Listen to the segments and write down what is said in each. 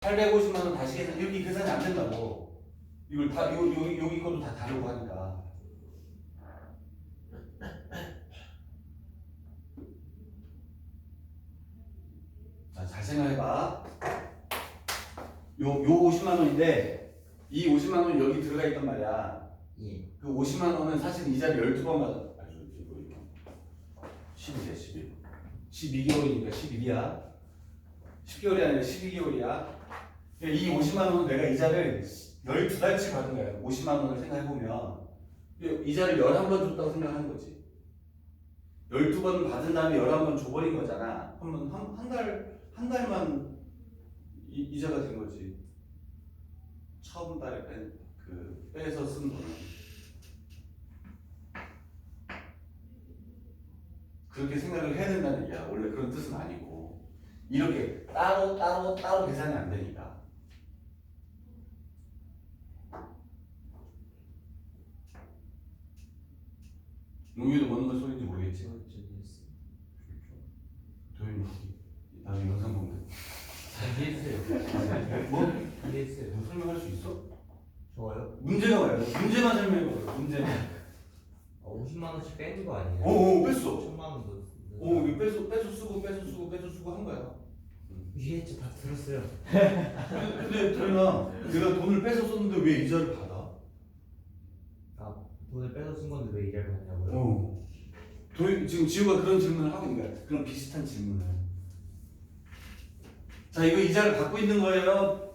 850만 원 다시 계산 이렇게 계산이 안 된다고. 이걸 다 요, 요, 여기 것도 다 다르고 하니까. 자, 잘 생각해봐. 요, 요 50만 원인데 이 50만 원이 여기 들어가 있단 말이야. 예. 그 50만 원은 사실 이자를 12번 받아. 아니, 이거, 이거. 12대 11. 12개월이니까 11이야. 10개월이 아니라 12개월이야. 이 50만 원은 내가 이자를 12달치 받은 거야. 50만 원을 생각해보면. 이자를 11번 줬다고 생각하는 거지. 12번 받은 다음에 11번 줘버린 거잖아. 그러면 한, 한 달, 한 달만 이, 이자가 된 거지. 처음 달에 뺀, 그, 빼서 쓴 돈은. 그렇게 생각을 해야 된다는 얘기야. 원래 그런 뜻은 아니고. 이렇게 따로, 따로, 따로 계산이 안 되니까. 용유도 뭔말 소리인지 모르겠지? 도현이 나중에 영상 보면 이해했어요. 뭐? 이해했어요. 너 설명할 수 있어? 좋아요. 문제가 뭐야? 문제만 설명해봐 문제만 어, 50만 원씩 빼는 거 아니에요? 오 오 뺐어 천만 원도. 오 이거 빼서 빼서 쓰고 빼서 쓰고 빼서 쓰고 한 거야 이해했죠. 다 들었어요. 근데, 도현아 내가 돈을 빼서 썼는데 왜 이자를 받아? 아 돈을 빼서 쓴 건데 왜 이자를 받냐고요? 어. 도현 지금 지우가 그런 질문을 하고 있는 거야 그런 비슷한 질문을 자 이거 이자를 받고 있는 거예요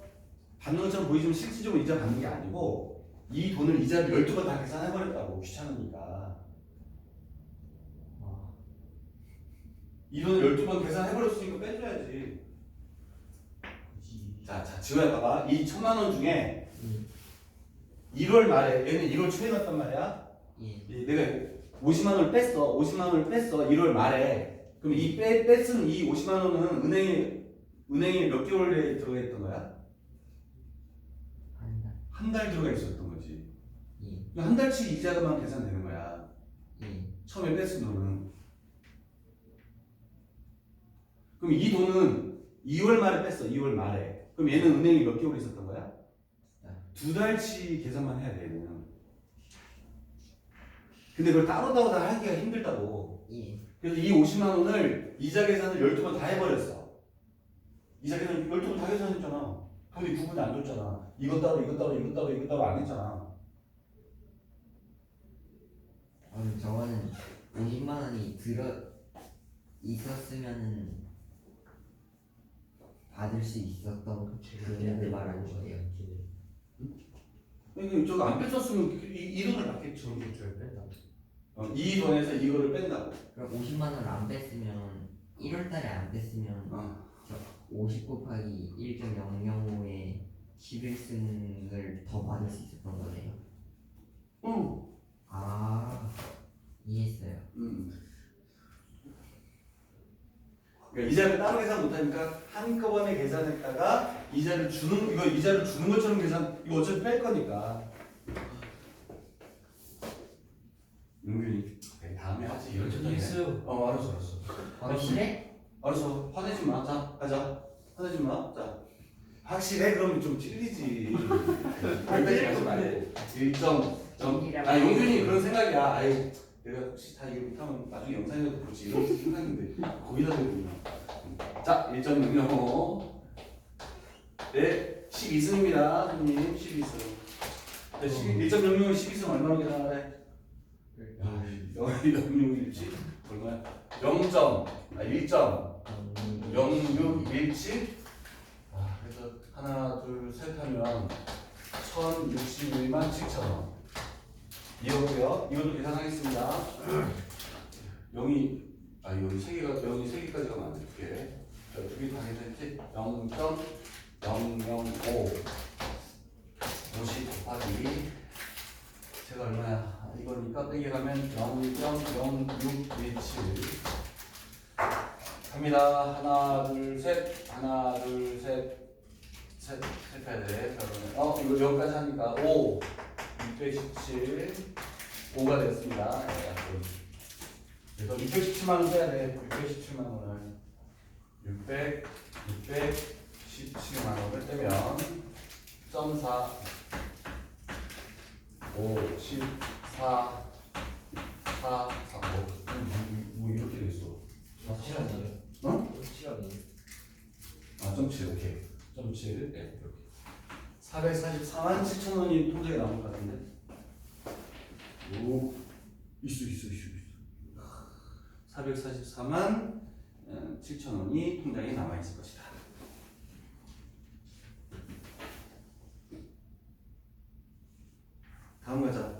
받는 것처럼 보이지만 실질적으로 이자 받는 게 아니고 이 돈을 이자를 12번 다 계산해버렸다고 귀찮으니까 아, 이 돈을 12번 계산해버렸으니까 빼줘야지. 자, 자 지호야 봐봐 이 천만 원 중에 음. 1월 말에 얘는 1월 초에 났단 말이야 예. 이 내가 50만 원을 뺐어 50만 원을 뺐어 1월 말에 그럼 이 빼, 뺐은 이 50만 원은 은행에 은행에 몇 개월에 들어가 있던 거야? 한 달. 한달 들어가 있었던 거지 예. 한 달치 이자만 계산되는 거야 예. 처음에 뺐은 돈은 그럼 이 돈은 2월 말에 뺐어 2월 말에 그럼 얘는 은행에 몇 개월 있었던 거야? 달. 두 달치 계산만 해야 돼 얘는 근데 그걸 따로따로 다 하기가 힘들다고. 예. 그래서 이 50만 원을 이자 계산을 12번 다 해버렸어. 이자 계산 12번 다 계산했잖아. 돈이 구분이 안 줬잖아. 이것 따로 이것 따로 이것 따로 이것 따로 안 했잖아. 그럼 저거는 50만 원이 들어 있었으면은 받을 수 있었던 그런 말하는 거예요. 그러니까 저거 안 뺐었으면 이, 이 돈을 받겠죠 저를 뺀다. 어, 이 돈에서 이거를 뺀다고 그럼 50만 원을 안 뺐으면 1월 달에 안 뺐으면 어. 50 곱하기 1.005에 11승을 더 받을 수 있었던 거네요. 응. 아 이해했어요. 음. 그러니까 이자를 따로 계산 못하니까 한꺼번에 계산했다가 이자를 주는 이거 이자를 주는 것처럼 계산 이거 어차피 뺄 거니까. 그래, 다음에 하지 이런 거 이해했어요. 어 알았어 알았어. 확실해? 알았어 화내지 마. 자 가자. 화내지 마. 자 확실해 그러면 좀 찔리지. 여기까지 가지 말고 일정 점. 아 용균이 그런 생각이야. 아유 내가 혹시 다 이거 못하면 나중에 영상에도 보지 이런 생각인데 거기다 대고 자1.005네 12승입니다 손님. 12승. 네, 1.005 12승 얼마나 계산하래? 야, 0.0617 얼마야? 0. 아 1점. 0617 아, 그래서 하나 둘 셋 하면 1061만 7천 원 이거고요 이것도 계산하겠습니다 0이 아 여기 세 개가 여기 세 개까지 가면 안 돼. 두개다 계산했지? 0.005 50 곱하기 제가 얼마야? 아, 이거니까 빼기 가면 0.0617 갑니다. 하나, 둘, 셋. 하나, 둘, 셋. 셋. 셋 해야 돼. 그러면 어, 이거 여기까지 하니까 5. 617. 5가 됐습니다. 네, 그래서 617만 원 써야 돼. 617만 원을. 600, 600, 17만 원을 빼면 점 4, 5, 10, 4, 4, 4, 뭐, 뭐 이렇게 돼 있어. 확실하네요. 어? 확실하네요. 아, 점 7, 오케이. 점 7, 네, 이렇게. 444만 7천 원이 통장에 남을 것 같은데. 오, 있어, 있어, 있어, 있어. 444만 7천 원이 통장에 남아 있을 것이다. 다음 가자.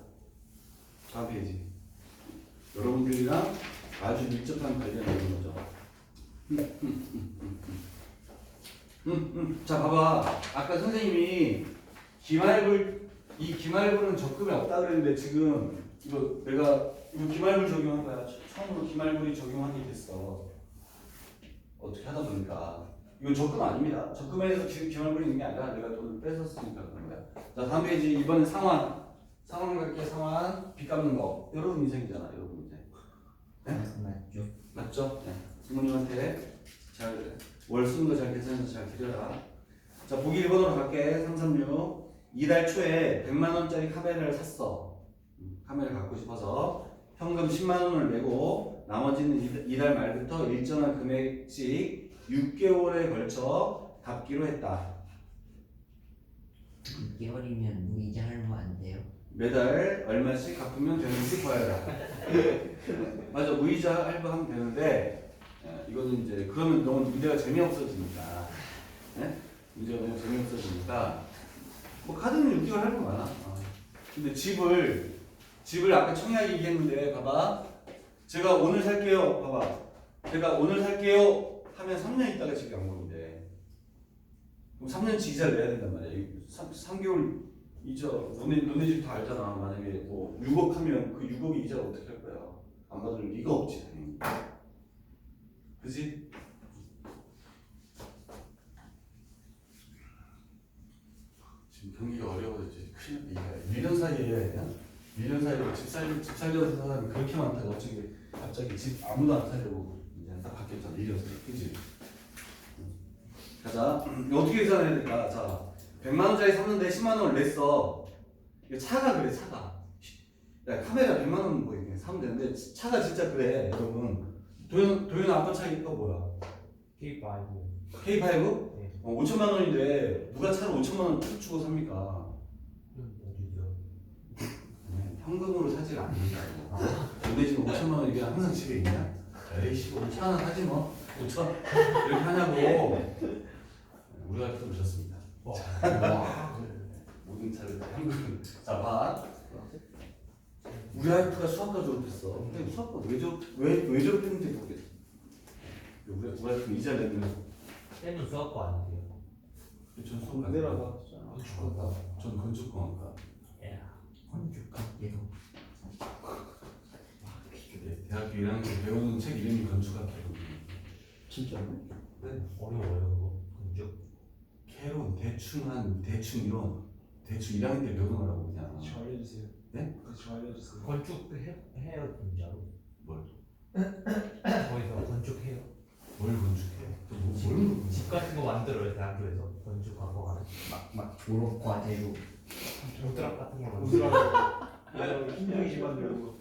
다음 페이지. 여러분들이랑 아주 밀접한 관련이 있는 거죠. 음, 음. 자, 봐봐. 아까 선생님이 기말불, 이 기말불은 적금에 없다 그랬는데 지금 이거 내가 이거 기말불 적용한 거야. 처- 처음으로 기말불이 적용하게 됐어. 어떻게 하다 보니까. 이건 적금 아닙니다. 적금에서 지금 기말불이 있는 게 아니라 내가 돈을 뺏었으니까 그런 거야. 자, 다음 페이지 이번엔 상환. 상환 갈게 상환. 빚 갚는 거. 여러분 인생이잖아. 여러분 인생. 맞죠? 맞죠? 네. 부모님한테 잘, 월 쓰는 거잘 계산해서 잘 드려라. 자, 보기 1번으로 갈게. 336. 이달 초에 100만원짜리 카메라를 샀어. 음, 카메라 갖고 싶어서 현금 10만원을 내고 나머지는 이- 이달 말부터 일정한 금액씩 6개월에 걸쳐 갚기로 했다. 6개월이면 무이자 할부 안 돼요? 매달 얼마씩 갚으면 되는지 봐야라. 맞아, 무이자 할부하면 되는데 예, 이거는 이제 그러면 너무 문제가 재미없어지니까. 예? 문제가 너무 재미없어지니까 뭐 카드는 6개월 할부 많아. 어. 근데 집을 집을 아까 청약 얘기했는데 봐봐. 제가 오늘 살게요. 봐봐. 제가 오늘 살게요 하면 3년 있다가 집이 안 보는데 그럼 3년치 이자를 내야 된단 말이야. 3, 3개월 이자 너네 너네 집 다 알잖아. 만약에 뭐 6억 하면 그 6억의 이자를 어떻게 할 거야? 안 받을 리가 없지 당연히. 그지? 지금 경기가 어려워졌지. 큰일 났다. 이게 1년 사이에 1년 사이에 집 살려 집 살려는 사람이 그렇게 많다고 어떻게 갑자기 집 아무도 안 살려고 이제 딱 바뀌었잖아. 1년 사이에. 그지? 가자. 어떻게 계산해야 될까? 자, 100만 원짜리 샀는데 10만 원을 냈어. 이거 차가 그래, 차가. 야, 카메라 100만 원뭐 이렇게 사면 되는데 차가 진짜 그래, 여러분. 도현 도현 아빠 차니까 뭐야? K5. K5? 네. 어, 5천만 원인데 누가 차를 5천만 원툭 주고 삽니까? 네, 현금으로 사질 않는다고. 너네 집 5천만 원 이게 항상 집에 있냐? 에이씨, 뭐차 하나 사지 뭐. 5천 이렇게 하냐고. 우리 와이프 오셨습니다. 와. 모든 차를 다 현금. 자, 봐. 우리 와이프가 수학과 졸업했어. 근데 수학과 왜 졸업 왜왜 졸업했는지 모르겠어. 우리 우리 와이프 이자 내면 쌤은 수학과 아니세요? 전 수학 내라고 하셨잖아. 죽었다. 전 건축공학과. 야. 건축학계도 네, 대학교 1학년 배우는 책 이름이 건축학개론. 진짜로? 어려워요 그거. 건축. 개론 대충 한 대충 이론 대충 1학년 때 배우는 거라고 그냥. 좀 알려주세요. 네? 좀 알려주세요. 건축 해 해요 진짜로. 뭘? 거기서 건축해요. 뭘 건축해? 또 뭐, 뭘 건축해? 집 같은 거 만들어요 대학교에서 건축하고 가는. 막 졸업 과제로 오드락 같은 거 만들어. 힘들게 만들고.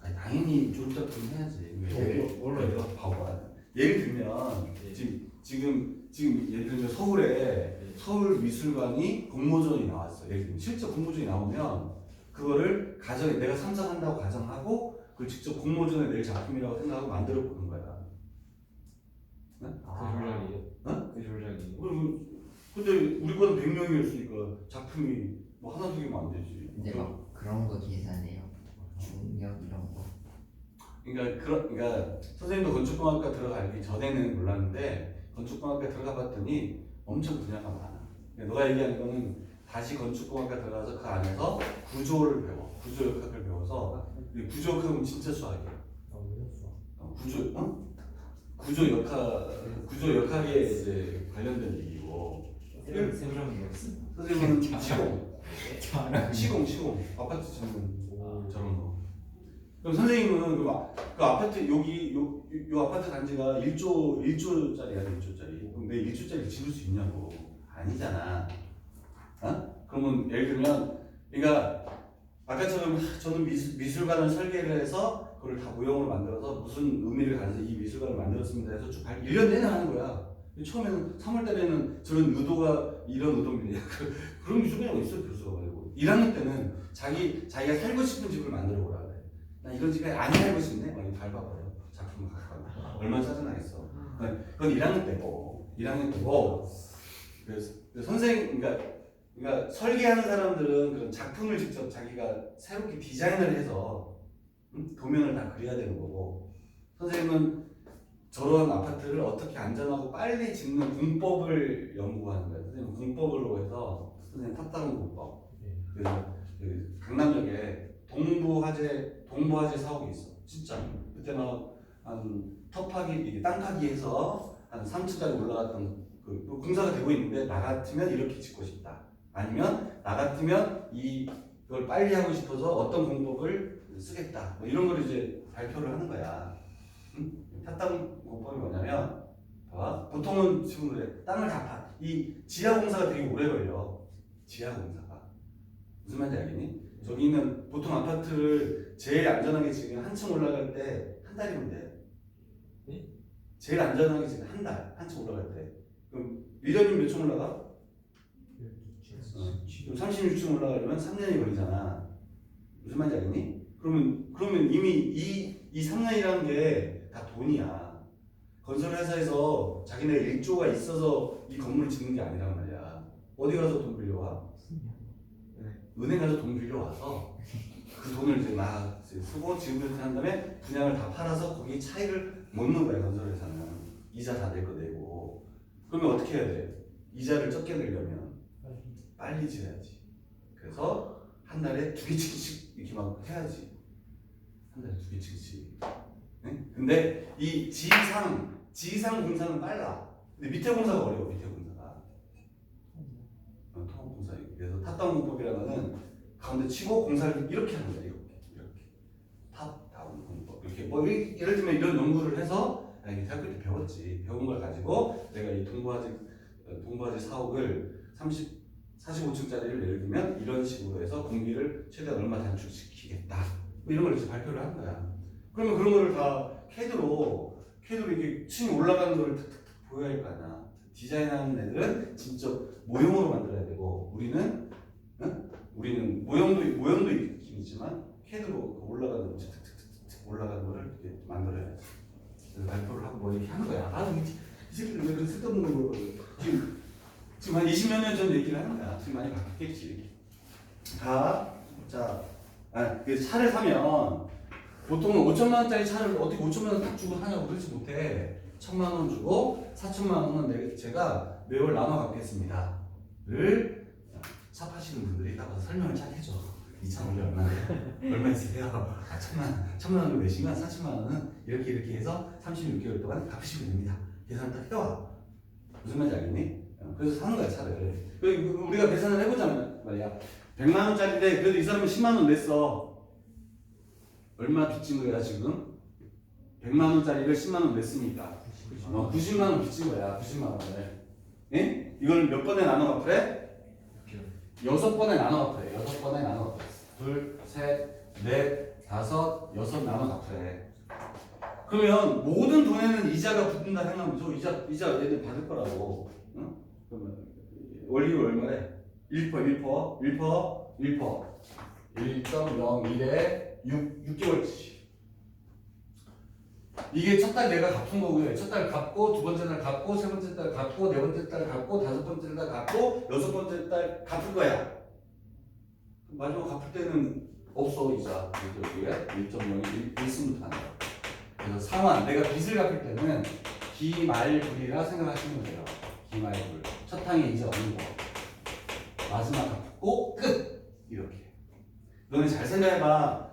아니 당연히 졸업작품 해야지. 왜? 어, 뭘로 내가 봐봐. 예를 들면 네. 지금 지금 지금 예를 들면 서울에 서울 미술관이 공모전이 나왔어. 예를 들면 실제 공모전이 나오면 그거를 가정 내가 참석한다고 가정하고 그걸 직접 공모전에 낼 작품이라고 생각하고 만들어 보는 거야. 그 아. 졸작이에요? 어? 그 졸작이에요? 그러면 근데 우리 거는 100명이었으니까 작품이 뭐 하나 두 개면 안 되지. 근데 막 그런 거 계산해요 중력 이런 거 그러니까 그런 그러니까 선생님도 건축공학과 들어가기 전에는 몰랐는데 건축공학과 들어가 봤더니 엄청 분야가 많아. 그러니까 너가 얘기한 거는 다시 건축공학과 들어가서 그 안에서 구조를 배워. 구조 역학을 배워서 이 구조 역학은 진짜 수학이야. 어, 구조 어? 구조 역학 구조 역학에 이제 관련된 얘기고 쌤, 쌤이랑 뭐였어? 선생님은 시공 시공 시공 아파트 짓는 오. 저런 거. 그럼 선생님은 그, 아- 그 아파트 여기 요, 요, 요 아파트 단지가 1조 1조짜리야 1조짜리. 그럼 내 1조짜리 지을 수 있냐고. 아니잖아. 어? 그러면 예를 들면 그러니까 아까처럼 하, 저는 미술, 미술관을 설계를 해서 그걸 다 모형으로 만들어서 무슨 의미를 가져서 이 미술관을 만들었습니다 해서 쭉 발- 1년 내내 하는 거야. 처음에는 3월 달에는 저런 의도가 이런 의도입니다. 그- 그런 미술관이 어딨어 교수가 말고 1학년 때는 자기 자기가 살고 싶은 집을 만들어 보라 그래. 나 이런 집에 안 살고 싶네. 막 밟아버려. 작품을 갖고 가. 얼마나 짜증나겠어. 그건 그건 1학년 때고 1학년 때고 그래서 그래서 선생 그러니까 그러니까 설계하는 사람들은 그런 작품을 직접 자기가 새롭게 디자인을 해서 음, 도면을 다 그려야 되는 거고 선생님은 저런 아파트를 어떻게 안전하고 빨리 짓는 공법을 연구하는 거예요. 선생님 공법으로 해서 선생님 탑다운 공법. 그래서 그 강남역에 동부 화재 동부 화재 사옥이 있어. 진짜 그때 막한 터파기 이게 땅파기에서 한 3층까지 올라갔던 그, 그 공사가 되고 있는데 나 같으면 이렇게 짓고 싶다. 아니면 나 같으면 이 그걸 빨리 하고 싶어서 어떤 공법을 쓰겠다. 뭐 이런 걸 이제 발표를 하는 거야. 응? 탔당 공법이 뭐냐면 봐봐. 보통은 지금 그래 땅을 다 파. 이 지하 공사가 되게 오래 걸려. 지하 공사가 무슨 말인지 알겠니? 저기는 보통 아파트를 제일 안전하게 지금 한층 올라갈 때 한 달이면 돼. 네? 제일 안전하게 지금 한 달, 한층 올라갈 때. 그럼 미련이 몇 층 올라가? 어. 그럼 36층 올라가려면 3년이 걸리잖아. 무슨 말인지 알겠니? 그러면 그러면 이미 이, 이 3년이라는 게 다 돈이야. 건설 회사에서 자기네 1조가 있어서 이 건물을 짓는 게 아니란 말이야. 어디 가서 돈 빌려와? 은행 가서 돈 빌려와서 그 돈을 이제 막 쓰고 지급을 한 다음에 분양을 다 팔아서 거기 차익을 못 넣는 거야 건설 회사는 이자 다 낼 거 내고 그러면 어떻게 해야 돼? 이자를 적게 내려면 빨리 지어야지. 그래서 한 달에 두 개씩씩 이렇게 막 해야지. 한 달에 두 개씩씩. 네? 근데 이 지상 지상 공사는 빨라. 근데 밑에 공사가 어려워. 밑에 공사가. 어, 통합 공사. 그래서 탑다운 공법이라는 거는 가운데 치고 공사를 이렇게 하는 거야. 이렇게 이렇게 탑 다운 공법. 이렇게 뭐 이- 예를 들면 이런 연구를 해서 아, 이게 대학교 때 배웠지. 배운 걸 가지고 내가 이 동부화재 어, 동부화재 사옥을 30 45층짜리를 예를 들면 이런 식으로 해서 공기를 최대한 얼마 단축시키겠다. 뭐 이런 걸 이제 발표를 하는 거야. 그러면 그런 거를 다 캐드로 캐드로 이렇게 층이 올라가는 거를 탁탁탁 보여야 할 거 아니야. 디자인하는 애들은 직접 모형으로 만들어야 되고 우리는 응? 우리는 모형도 모형도 있긴 있지만 캐드로 그 올라가는 탁탁탁탁 올라가는 거를 이렇게 만들어야지. 그래서 발표를 하고 뭐 이렇게 하는 거야. 아, 이, 이 새끼들 왜 그런 쓸데없는 거 지금 지금 한 20몇 년 전 얘기를 하는 거야. 지금 많이 바뀌었겠지. 다, 자, 아, 그 차를 사면 보통은 5천만 원짜리 차를 어떻게 5천만 원 딱 주고 사냐고 그러지 못해. 천만 원 주고 4천만 원은 내, 제가 매월 나눠 갚겠습니다. 를 차 파시는 분들이 딱 설명을 잘 해줘. 이차 원래 얼마나 얼마 있으세요? 아, 천만, 천만 원을 내시면 4천만 원은 이렇게 이렇게 해서 36개월 동안 갚으시면 됩니다. 계산 딱 해와. 무슨 말인지 알겠니? 어, 그래서 사는 거야 차를. 그리고 우리가 계산을 해보자면 말이야. 100만 원짜리인데 그래도 이 사람은 10만 원 냈어. 얼마 빚진 거야 지금? 100만 원짜리를 10만 원 냈으니까. 어, 90만 원 빚진 거야. 90만 원을. 예? 이걸 몇 번에 나눠 갚으래? 여섯 번에 나눠 갚 으래. 여섯 번에 나눠. 둘, 셋, 넷, 다섯, 여섯 나눠 갚으래. 그러면 모든 돈에는 이자가 붙는다 생각하면 저 이자 이자 얘들 받을 거라고. 응? 그러면 원리율 얼마래? 1%, 1%, 1%, 1%. 1.01에 6, 6개월치. 이게 첫 달 내가 갚은 거고요. 첫 달 갚고, 두 번째 달 갚고, 세 번째 달 갚고, 네 번째 달 갚고, 다섯 번째 달 갚고, 여섯 번째 달 갚을 거야. 마지막 갚을 때는 없어, 이자. 여기에 1.01, 1승부터 한다. 그래서 상환, 내가 빚을 갚을 때는 기말불이라 생각하시면 돼요. 기말불. 첫 항에 이제 없는 거. 마지막 갚고 끝. 이렇게. 너네 잘 생각해봐.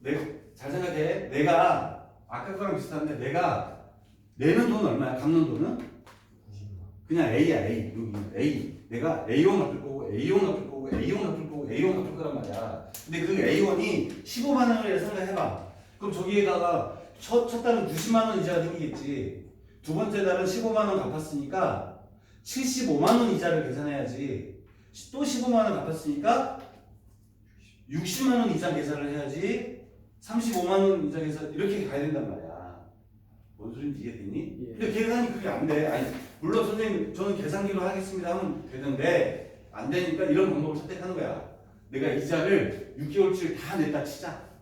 내, 잘 생각해. 내가 아까 거랑 비슷한데 내가 내는 돈 얼마야? 갚는 돈은? 그냥 A야 A. 여기 A. 내가 A1 갚을 거고 A1 갚을 거고 A1 갚을 거고 A1 갚을 거란 말이야. 근데 그 A1이 15만 원이라 생각해봐. 그럼 저기에다가 첫, 첫 달은 90만 원 이자가 생기겠지. 두 번째 달은 15만 원 갚았으니까 75만 원 이자를 계산해야지. 또 15만 원 갚았으니까 60만 원 이자 계산을 해야지. 35만 원 이자 계산 이렇게 가야 된단 말이야. 뭔 소리인지 이해되니? 예. 근데 계산이 그게 안 돼. 아니 물론 선생님 저는 계산기로 하겠습니다 하면 되는데 안 되니까 이런 방법을 선택하는 거야. 내가 이자를 6개월치를 다 냈다 치자.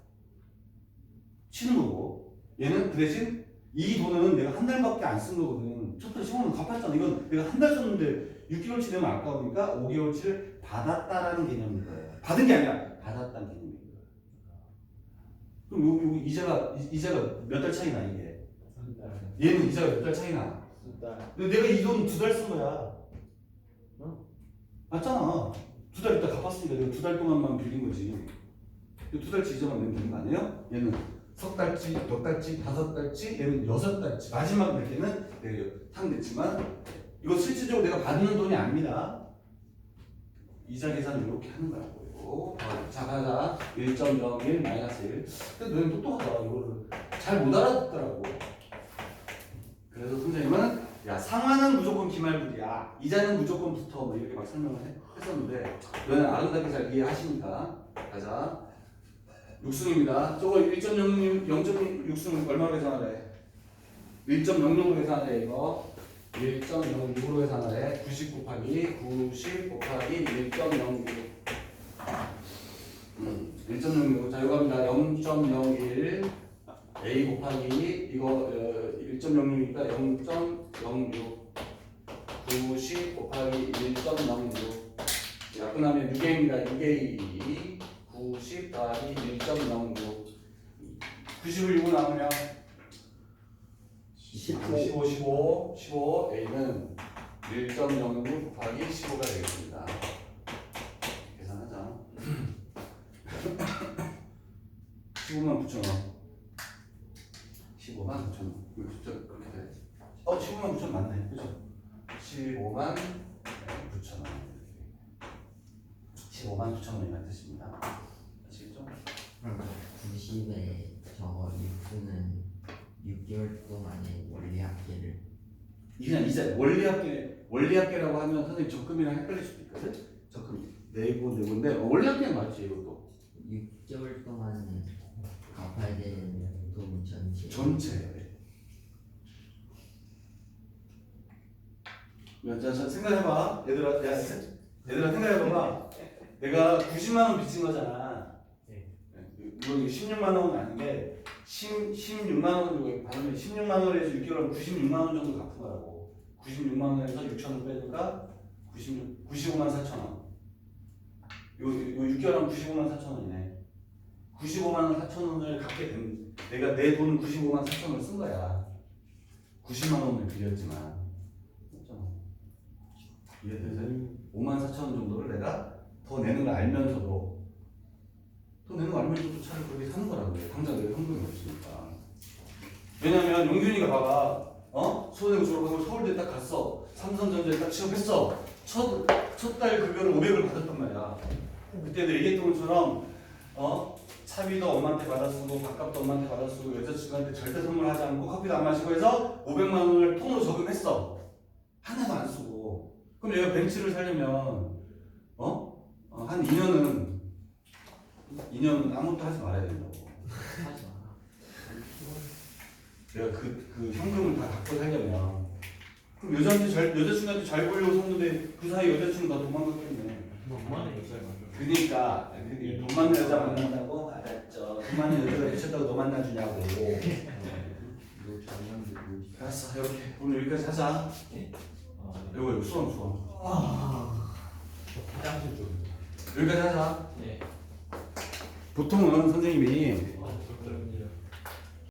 치는 거고 얘는 그 대신 이 돈은 내가 한 달밖에 안 쓴 거거든. 첫달 15만 갚았잖아. 이건 내가 한 달 썼는데 6개월치 되면 아까우니까 5개월치를 받았다라는 개념인 거예요. 받은 게 아니라 받았다는 개념인 거예요. 그럼 요, 요 이자가 이- 이자가 몇 달 차이 나 이게? 얘는 이자가 몇 달 차이 나? 근데 내가 이 돈 두 달 쓴 거야. 어? 맞잖아. 갚았으니까 내가 두 달 동안만 빌린 거지. 두 달치 이자만 내면 되는 거 아니에요? 얘는 석 달치, 몇 달치, 다섯 달치, 얘는 여섯 달치. 마지막 몇 개는 내가 탕 냈지만 이거 실질적으로 내가 받는 돈이 아닙니다. 이자 계산을 이렇게 하는 거라고요. 어, 자, 가자. 1.01 마이너스 1. 근데 너는 똑똑하다. 이거를 잘 못 알아듣더라고. 그래서 선생님은 야 상환은 무조건 기말부리야. 이자는 무조건 붙어. 뭐 이렇게 막 설명을 해- 했었는데 너는 아름답게 잘 이해하시니까 가자. 육승입니다. 저거 1.06 0.6승 얼마로 계산하래 1.00으로 계산하래 이거. 1.06으로 계산하래 90 곱하기 90 곱하기 1.06 음, 1.06. 자, 이거 합니다. 0.01 a 곱하기 이거 어, 1.06이니까 0.06 90 곱하기 1.06 야, 끝나면 6a입니다. 6a 90 더하기 1.06 90을 6을 나누면 15 15 15 15 a는 1.06 곱하기 15가 되겠습니다. 계산하자. 15만 9천 원. 15만 9천 원. 이거 진짜 그렇게 돼야지. 어, 15만 9천 원 맞네. 그죠? 15만 9천 원. 15만 9천 원이라는 뜻입니다. 아시겠죠? 90에 저거 6수는 6개월 동안의 원리 합계를 이게 그냥 이제 원리합계 원리합계라고 하면 선생님 적금이랑 헷갈릴 수도 있거든. 적금 내고 내고인데 어, 원리합계는 맞지 이것도 6개월 동안 갚아야 되는 돈 전체 전체. 야, 자, 자 생각해봐, 얘들아, 야, 세- 얘들아 생각해봐봐. 내가 90만 원 빚진 거잖아. 네. 물론 16만 원은 아닌데 10, 16만 원 받으면 16만 원에서 6개월 96만 원 정도 갚은 거라고. 96만 원에서 6천 원 빼니까 96, 95만 4천 원. 요, 요 6개월 하면 95만 4천 원이네. 95만 4천 원을 갚게 된 내가 내 돈 95만 4천 원을 쓴 거야. 90만 원을 빌렸지만. 이해되세요? 5만 4천 원 정도를 내가 더 내는 걸 알면서도 더 내는 거 알면서도 차를 그렇게 사는 거라고 요 당장 내가 현금이 없으니까. 왜냐면 용균이가 봐봐. 어? 소대고 졸업하고 서울대 딱 갔어. 삼성전자에 딱 취업했어. 첫, 첫 달 급여를 500을 받았단 말이야. 그때 내 얘기했던 것처럼, 어? 차비도 엄마한테 받아 쓰고, 밥값도 엄마한테 받아 쓰고, 여자친구한테 절대 선물하지 않고, 커피도 안 마시고 해서 500만 원을 통으로 저금했어. 하나도 안 쓰고. 그럼 얘가 벤츠를 사려면, 어? 어, 한 2년은, 2년은 아무것도 하지 말아야 된다고. 하지 마. 내가 그, 그 현금을 다 갖고 살려면 그럼 여자한테 잘 여자친구한테 잘 보려고 샀는데 그 사이 여자친구 다 도망갔겠네. 여자를 만나. 그러니까 그게 돈 많은 여자 만난다고 알았죠. 돈 많은 여자가 미쳤다고 너 만나주냐고. 작년도 뭐 알았어 이렇게 오늘 여기까지 하자. 아, 이거 이거 수험 수험. 화장실 좀. 여기까지 하자. 네. 보통은 선생님이 아, 그렇더라고요.